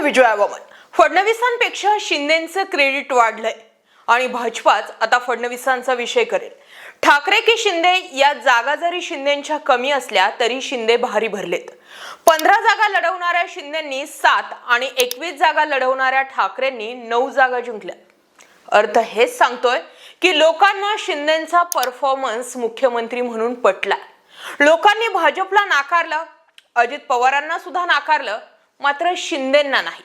विजया वामन फडणवीसांपेक्षा शिंदेचं क्रेडिट वाढलंय. आणि भाजपाच आता फडणवीसांचा विषय करेल. ठाकरे की शिंदे या जागा जरी शिंदेच्या कमी असल्या तरी शिंदे भारी भरलेत. पंधरा जागा लढवणाऱ्या शिंदेंनी सात आणि एकवीस जागा लढवणाऱ्या ठाकरेंनी नऊ जागा जिंकल्या. अर्थ हेच सांगतोय की लोकांना शिंदेचा परफॉर्मन्स मुख्यमंत्री म्हणून पटला लोकांनी भाजपला नाकारलं अजित पवारांना सुद्धा नाकारलं मात्र शिंदेंना नाही.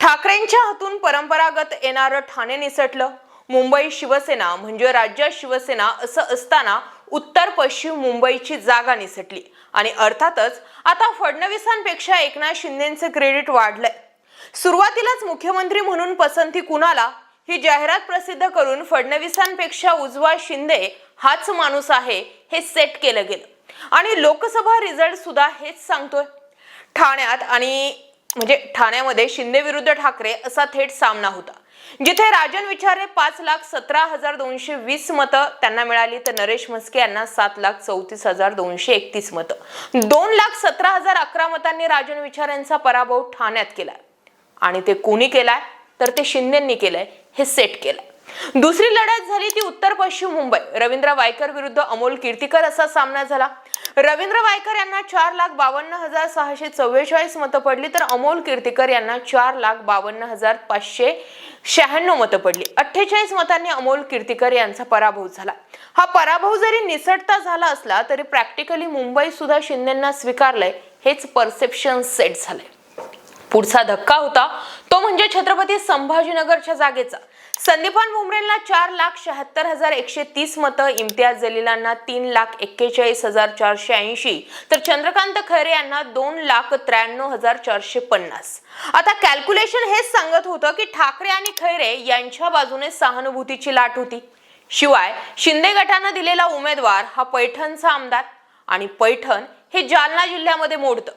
ठाकरेंच्या हातून परंपरागत येणारं ठाणे निसटलं. मुंबई शिवसेना म्हणजे राज्यात शिवसेना असं असताना उत्तर पश्चिम मुंबईची जागा निसटली. आणि अर्थातच आता फडणवीसांपेक्षा एकनाथ शिंदेचं क्रेडिट वाढलंय. सुरुवातीलाच मुख्यमंत्री म्हणून पसंती कुणाला? ही जाहिरात प्रसिद्ध करून फडणवीसांपेक्षा उजवा शिंदे हाच माणूस आहे हे सेट केलं गेलं. आणि लोकसभा रिझल्ट सुद्धा हेच सांगतोय. ठाण्यात आणि म्हणजे ठाण्यामध्ये शिंदे विरुद्ध ठाकरे असा थेट सामना होता. जिथे राजन विचारे पाच लाख सतरा हजार दोनशे वीस मतं त्यांना मिळाली तर नरेश म्हस्के यांना सात लाख चौतीस हजार दोनशे एकतीस मतं. दोन लाख सतरा हजार अकरा मतांनी राजन विचारेंचा पराभव ठाण्यात केलाय आणि ते कोणी केलाय? तर ते शिंदेंनी केलंय हे सेट केलंय. दुसरी लढत झाली ती उत्तर पश्चिम मुंबई. रवींद्र वायकर विरुद्ध अमोल कीर्तीकर असा सामना झाला. रवींद्र वायकर यांना चार लाख बावन्न हजार सहाशे चव्वेचाळीस मतं पडली तर अमोल कीर्तीकर यांना चार लाख बावन्न हजार पाचशे शहाण्णव मतं पडली. अठ्ठेचाळीस मतांनी अमोल कीर्तीकर यांचा पराभव झाला. हा पराभव जरी निसटता झाला असला तरी प्रॅक्टिकली मुंबई सुद्धा शिंदेना स्वीकारलंय. हेच परसेप्शन सेट झालंय. पुढचा धक्का होता. तो म्हणजे छत्रपती संभाजीनगरच्या जागेचा. संदीपान भुमरेंना चार लाख शहात्तर हजार एकशे तीस मतं इम्तियाज जलीलांना तीन लाख एक्केचाळीस हजार चारशे ऐंशी तर चंद्रकांत खैरे यांना दोन लाख त्र्याण्णव हजार चारशे पन्नास. आता कॅल्क्युलेशन हेच सांगत होतं की ठाकरे आणि खैरे यांच्या बाजूने सहानुभूतीची लाट होती. शिवाय शिंदे गटानं दिलेला उमेदवार हा पैठणचा आमदार आणि पैठण हे जालना जिल्ह्यामध्ये मोडतं.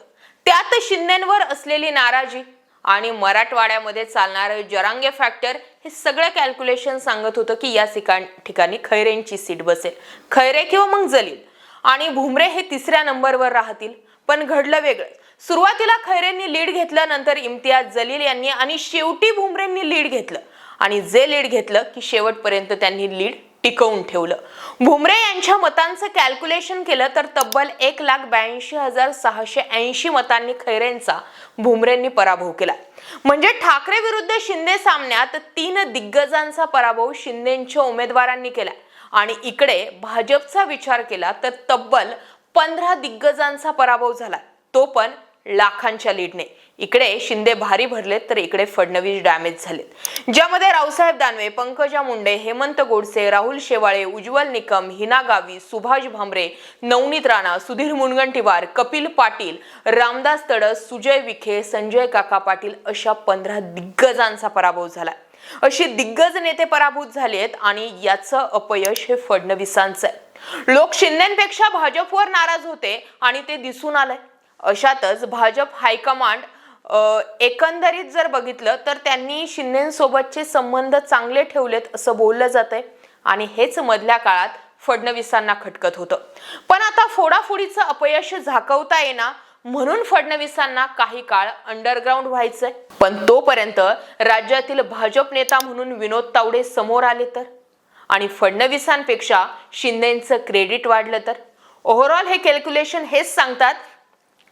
त्यात शिंदेवर असलेली नाराजी आणि मराठवाड्यामध्ये चालणारं जरांगे फॅक्टर हे सगळं कॅल्क्युलेशन सांगत होतं की या ठिकाण ठिकाणी खैरेंची सीट बसेल. खैरे किंवा मग जलील. आणि भुमरे हे तिसऱ्या नंबरवर राहतील पण घडलं वेगळं. सुरुवातीला खैरेंनी लीड घेतलं नंतर इम्तियाज जलील यांनी आणि शेवटी भुमरेंनी लीड घेतलं. आणि जे लीड घेतलं की शेवटपर्यंत त्यांनी लीड टिकवून ठेवलं. भुमरे यांच्या मतांचं कॅल्क्युलेशन केलं तर तब्बल एक लाख ब्याऐंशी हजार सहाशे ऐंशी मतांनी खैरेंचा भुमरेंनी पराभव केला. म्हणजे ठाकरे विरुद्ध शिंदे सामन्यात तीन दिग्गजांचा पराभव शिंदेच्या उमेदवारांनी केला. आणि इकडे भाजपचा विचार केला तर तब्बल पंधरा दिग्गजांचा पराभव झाला. तो पण लाखांच्या लीडने. इकडे शिंदे भारी भरलेत तर इकडे फडणवीस डॅमेज झालेत. ज्यामध्ये रावसाहेब दानवे पंकजा मुंडे हेमंत गोडसे राहुल शेवाळे उज्ज्वल निकम हिना गावी सुभाष भामरे नवनीत राणा सुधीर मुनगंटीवार कपिल पाटील रामदास तडस सुजय विखे संजय काका पाटील अशा पंधरा दिग्गजांचा पराभव झाला. अशी दिग्गज नेते पराभूत झालेत आणि याचं अपयश हे फडणवीसांचं आहे. लोक शिंदेपेक्षा भाजपवर नाराज होते आणि ते दिसून आलंय. अशातच भाजप हायकमांड एकंदरीत जर बघितलं तर त्यांनी शिंदेसोबतचे संबंध चांगले ठेवलेत असं बोललं जातंय. आणि हेच मधल्या काळात फडणवीसांना खटकत होतं. पण आता फोडाफोडीचं अपयश झाकवता येणार म्हणून फडणवीसांना काही काळ अंडरग्राऊंड व्हायचंय. पण तोपर्यंत राज्यातील भाजप नेता म्हणून विनोद तावडे समोर आले तर? आणि फडणवीसांपेक्षा शिंदेचं क्रेडिट वाढलं तर? ओव्हरऑल हे कॅल्क्युलेशन हेच सांगतात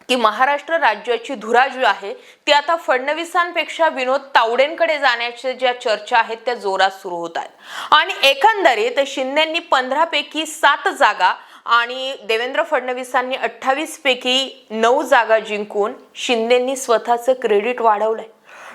की महाराष्ट्र राज्याची धुरा जी आहे ती आता फडणवीसांपेक्षा विनोद तावडेंकडे जाण्याच्या ज्या चर्चा आहेत त्या जोरात सुरू होत आहेत. आणि एकंदरीत शिंदेंनी पंधरा पैकी सात जागा आणि देवेंद्र फडणवीसांनी अठ्ठावीस पैकी नऊ जागा जिंकून शिंदेंनी स्वतःचं क्रेडिट वाढवलंय.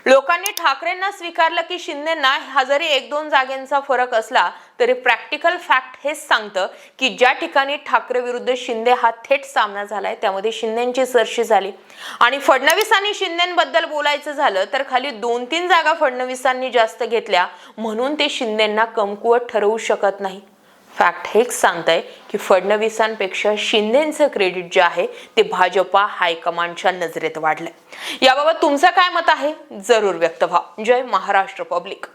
लोकांनी ठाकरेंना स्वीकारलं की शिंदेना हा जरी एक दोन जागेंचा फरक असला तरी प्रॅक्टिकल फॅक्ट हेच सांगतं की ज्या ठिकाणी ठाकरे विरुद्ध शिंदे हा थेट सामना झालाय त्यामध्ये शिंदेची सरशी झाली. आणि फडणवीस आणि शिंदेबद्दल बोलायचं झालं तर खाली दोन तीन जागा फडणवीसांनी जास्त घेतल्या म्हणून ते शिंदेना कमकुवत ठरवू शकत नाही. फॅक्ट हेच सांगतंय की फडणवीसांपेक्षा शिंदेचं क्रेडिट जे आहे ते भाजपा हायकमांडच्या नजरेत वाढलंय. याबाबत तुमचं काय मत आहे? जरूर व्यक्त व्हा. जय महाराष्ट्र पब्लिक.